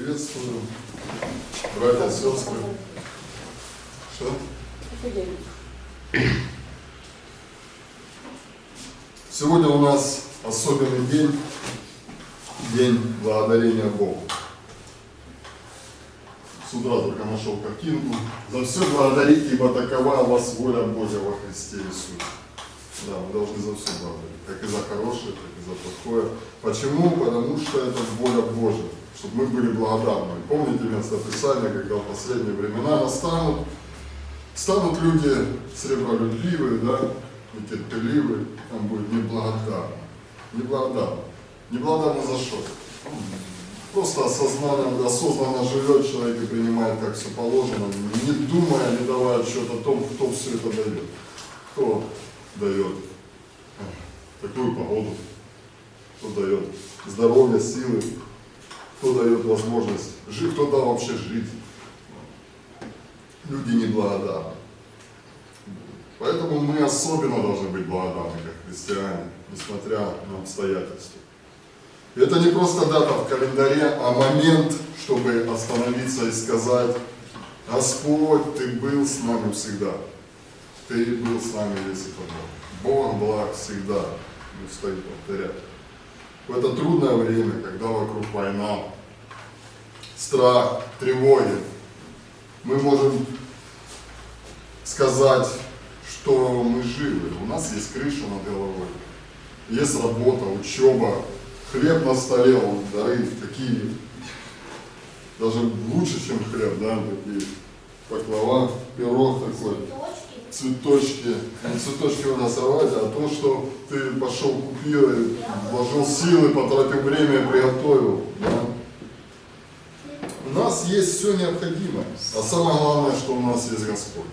Приветствую, братья и сестры. Что? Сегодня у нас особенный день, день благодарения Богу. С утра только нашел картинку. За все благодарите, ибо такова у вас воля Божья во Христе Иисусе. Да, мы должны за все благодарить, как и за хорошее, так и за плохое. Почему? Потому что это воля Божья, чтобы мы были благодарны. Помните место Писания, когда в последние времена настанут, станут люди сребролюбивые, да, нетерпеливые, там будет неблагодарны. Неблагодарны. Неблагодарны за что? Просто осознанно, осознанно живет человек и принимает как все положено, не думая, не давая отчет о том, кто все это дает. Кто дает э, такую погоду, кто дает здоровье, силы, кто дает возможность жить, кто дал вообще жить. Люди неблагодарны. Поэтому мы особенно должны быть благодарны, как христиане, несмотря на обстоятельства. Это не просто дата в календаре, а момент, чтобы остановиться и сказать, Господь, Ты был с нами всегда. Ты был с нами весь этот год. Бог благ всегда. Не стоит повторять. В это трудное время, когда вокруг война, страх, тревоги, мы можем сказать, что мы живы. У нас есть крыша над головой, есть работа, учеба, хлеб на столе, он дары такие, даже лучше, чем хлеб, да, такие паклава, пирог такой, цветочки. Не цветочки надо сорвать, а то, что ты пошел купил, и вложил силы, потратил время приготовил. Да? У нас есть все необходимое. А самое главное, что у нас есть Господь.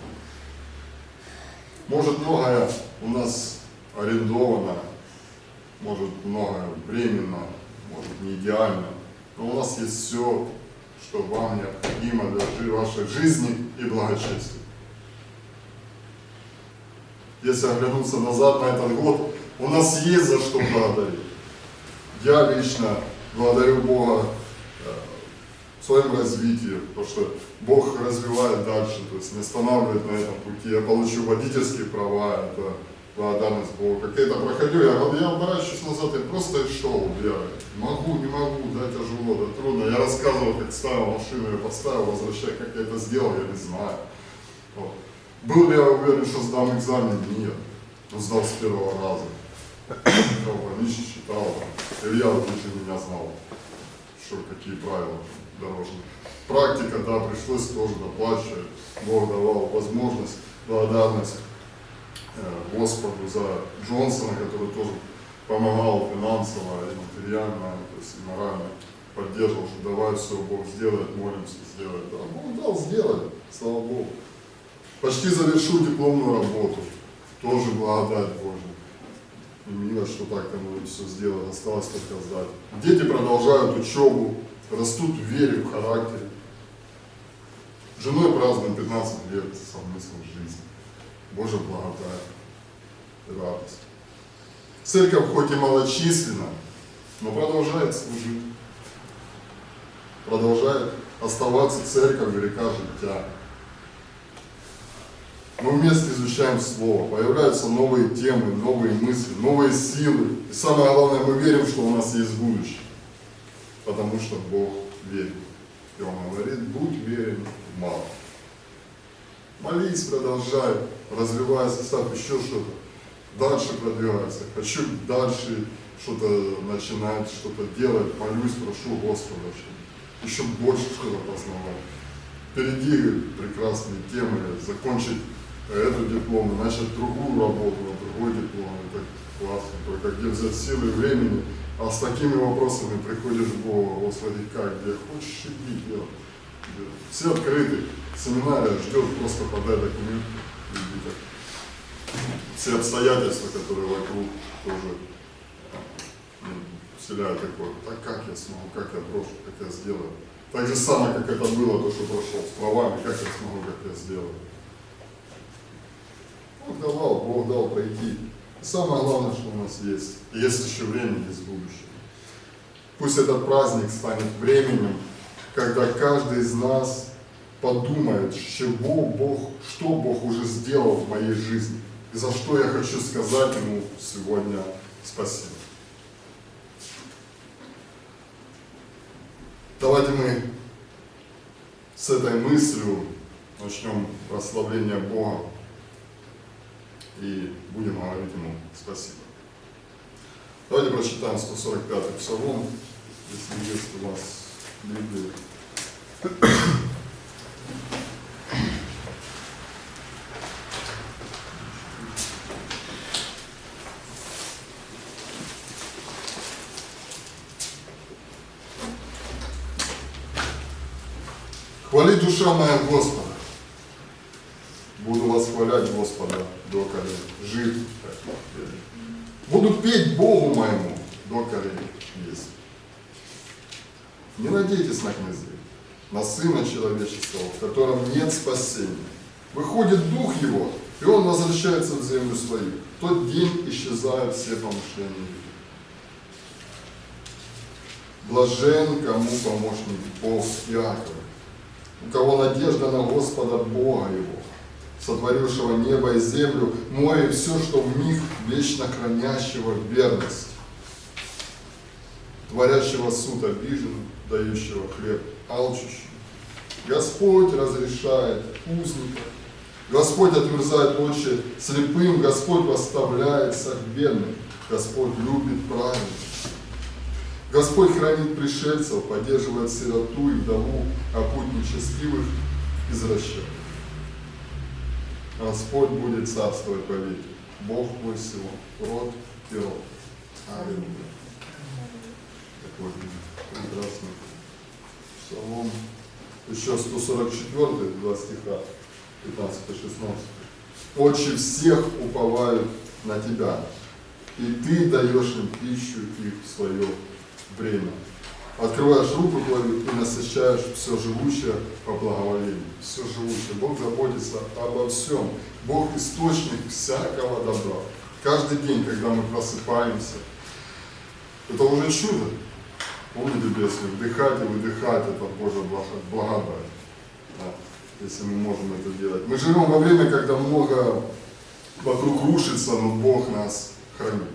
Может многое у нас арендовано, может многое временно, может не идеально, но у нас есть все, что вам необходимо для вашей жизни и благочестия. Если оглянуться назад на этот год, у нас есть за что благодарить. Я лично благодарю Бога э, в своем развитии, потому что Бог развивает дальше, то есть не останавливает на этом пути. Я получу водительские права, это благодарность Богу. Какие-то проходил, я, я оборачиваюсь назад, я просто шел, я могу, не могу, да, тяжело, да, трудно. Я рассказывал, как ставил машину, я поставил, возвращай, как я это сделал, я не знаю. Вот. Был ли я уверен, что сдам экзамен? Нет. Но сдал с первого раза. Читал больничный, читал. Илья лучше меня знал, что какие правила дорожные. Практика, да, пришлось тоже доплачивать. Бог давал возможность, благодарность Господу за Джонсона, который тоже помогал финансово и материально, то есть и морально поддерживал, что давай все, Бог сделает, молимся, сделает. Да, Бог дал, сделали, слава Богу. Почти завершил дипломную работу. Тоже благодать Божья. И мило, что так мы все сделали, осталось только сдать. Дети продолжают учебу, растут в вере, в характере. Женой празднуем 15 лет совместной жизни. Божья благодать, радость. Церковь хоть и малочисленна, но продолжает служить. Продолжает оставаться церковь велика життя. Мы вместе изучаем Слово, появляются новые темы, новые мысли, новые силы. И самое главное, мы верим, что у нас есть будущее. Потому что Бог верит. И Он говорит, будь верен в мало. Молись, продолжай, развивайся, став еще что-то. Дальше продвигайся. Хочу дальше что-то начинать, что-то делать. Молюсь, прошу Господа, еще больше что-то познавать. Впереди прекрасные темы, закончить эту диплом, начать другую работу на другой диплом. Это классно. Только где взять силы и времени, а с такими вопросами приходишь к Богу, Господи, как, где хочешь, иди, делай. Все открыты, семинария ждет, просто подай документ, иди так. Все обстоятельства, которые вокруг, тоже ну, вселяют такое, так как я смогу, как я брошу, как я сделаю. Так же самое, как это было, то, что прошел с правами, как я смогу, как я сделаю. Бог давал, Бог дал пройти. И самое главное, что у нас есть. Есть еще время, есть будущее. Пусть этот праздник станет временем когда каждый из нас подумает, чего Бог, что Бог уже сделал в моей жизни, и за что я хочу сказать Ему сегодня спасибо. Давайте мы с этой мыслью начнем прославление Бога и будем говорить Ему спасибо. Давайте прочитаем 145-й псалом, если есть у вас Библия. Хвали душа моя Господа. Буду восхвалять Господа до колен. Жив. Буду петь Богу моему до колен. Есть. Не надейтесь на князей, на Сына Человеческого, в котором нет спасения. Выходит Дух Его, и Он возвращается в землю свою. В тот день исчезают все помышления. Блажен, кому помощник Бог Иакова, у кого надежда на Господа Бога его, сотворившего небо и землю, море и все, что в них, вечно хранящего верность, творящего суд обиженным, дающего хлеб алчущим. Господь разрешает узников, Господь отверзает очи слепым, Господь восставляет бедным, Господь любит праведных. Господь хранит пришельцев, поддерживает сироту и вдову, а путь нечестивых извращает. Господь будет царствовать по веки. Бог твой всего, род и род. Аллилуйя. Такой прекрасный псалом. Еще 144, два стиха, 15 и 16. Очи всех уповают на Тебя, и Ты даешь им пищу в свое время. Открываешь руку твою и насыщаешь все живущее по благоволению. Все живущее. Бог заботится обо всем. Бог источник всякого добра. Каждый день, когда мы просыпаемся, это уже чудо. Помните, если вдыхать и выдыхать, это Божья благодать. Да, если мы можем это делать. Мы живем во время, когда много вокруг рушится, но Бог нас хранит.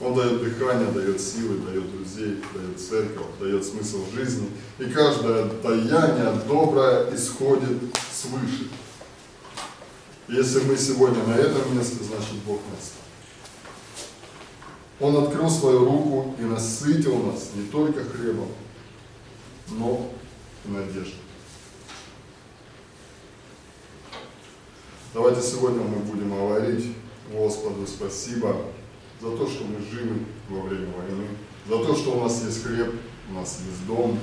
Он дает дыхание, дает силы, дает друзей, дает церковь, дает смысл жизни. И каждое даяние доброе исходит свыше. Если мы сегодня на этом месте, значит Бог нас. Он открыл свою руку и насытил нас не только хлебом, но и надеждой. Давайте сегодня мы будем говорить Господу спасибо за то, что мы живы во время войны, за то, что у нас есть хлеб, у нас есть дом,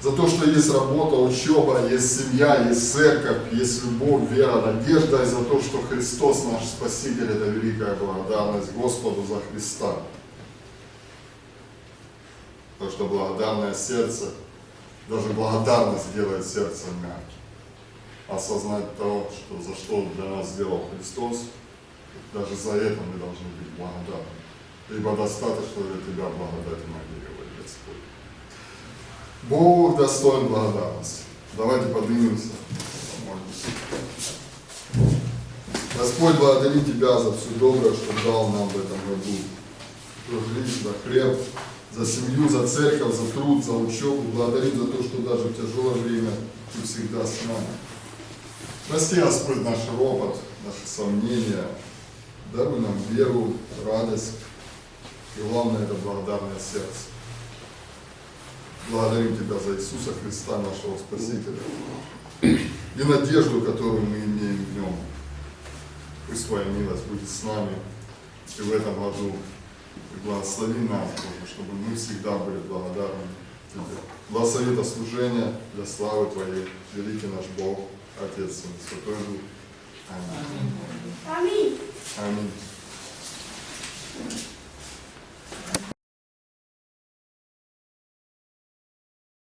за то, что есть работа, учеба, есть семья, есть церковь, есть любовь, вера, надежда, и за то, что Христос наш Спаситель, это великая благодарность Господу за Христа. Потому что благодарное сердце, даже благодарность делает сердце мягким. Осознать то, что, за что для нас сделал Христос – даже за это мы должны быть благодарны. Ибо достаточно для тебя благодати моей, говорит Господь. Бог достоин благодарности. Давайте поднимемся. Господь, благодарим Тебя за все доброе, что дал нам в этом году. За жизнь, за хлеб, за семью, за церковь, за труд, за учебу. Благодарим за то, что даже в тяжелое время Ты всегда с нами. Прости, Господь, наш ропот, наши сомнения, Даруй нам веру, радость и главное это благодарное сердце. Благодарим Тебя за Иисуса Христа, нашего Спасителя, и надежду, которую мы имеем в Нем. Пусть Твоя милость будет с нами и в этом году. И благослови нас, Боже, чтобы мы всегда были благодарны Тебе. Благослови это служение для славы Твоей, великий наш Бог, Отец и Святой Дух. Аминь. Аминь. Аминь.